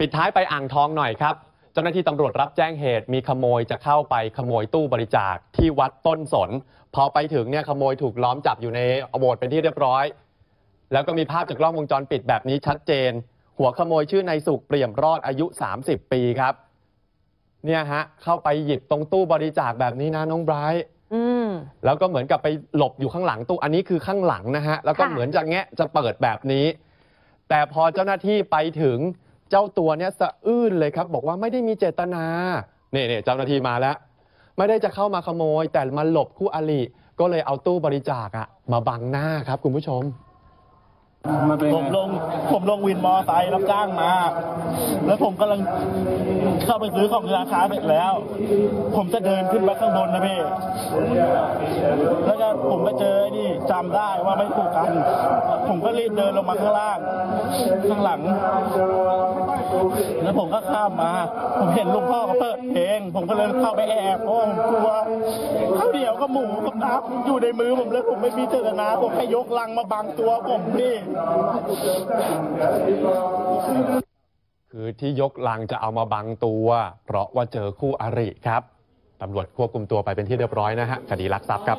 ปิดท้ายไปอ่างทองหน่อยครับ เจ้าหน้าที่ตำรวจรับแจ้งเหตุมีขโมยจะเข้าไปขโมยตู้บริจาคที่วัดต้นสน พอไปถึงเนี่ยขโมยถูกล้อมจับอยู่ในโบสถ์เป็นที่เรียบร้อย แล้วก็มีภาพจากกล้องวงจรปิดแบบนี้ชัดเจน หัวขโมยชื่อนายสุขเปี่ยมรอดอายุ 30 ปีครับ เนี่ยฮะเข้าไปหยิบตรงตู้บริจาคแบบนี้นะน้องไบรท์อืมแล้วก็เหมือนกับไปหลบอยู่ข้างหลังตู้อันนี้คือข้างหลังนะฮะแล้วก็ค่ะเหมือนจะแงะจะเปิดแบบนี้ แต่พอเจ้าหน้าที่ไปถึง เจ้าตัวเนี้ยสะอื้นเลยครับ บอกว่าไม่ได้มีเจตนาเนี่ยเนี่ยเจ้าหน้าที่มาแล้ว ไม่ได้จะเข้ามาขโมย แต่มาหลบคู่อริก็เลยเอาตู้บริจาคอะมาบังหน้าครับคุณผู้ชมมผมลงผมลงวินมอไซค์รับจ้างมา แล้วผมกำลังเข้าไปซื้อของราค้าเสร็จแล้ว ผมจะเดินขึ้นไปข้างบนนะพี่ แล้วก็ผมก็เจอไอ้นี่จำได้ว่าไม่ถูกกัน ผมก็รีบเดินลงมาข้างล่าง ข้างหลัง แล้วผมก็ข้ามมา ผมเห็นลุงพ่อเขาเปิดเพลงผมก็เลยเข้าไปแอบเพราะผมกลัวข้าวเหนียวกับหมูกับน้ำอยู่ในมือผมเลยผมไม่มีเจตนาผมแค่ยกลังมาบังตัวผมพี่คือที่ยกลังจะเอามาบังตัว เพราะว่าเจอคู่อริครับตำรวจควบคุมตัวไปเป็นที่เรียบร้อยนะฮะคดีลักทรัพย์ครับ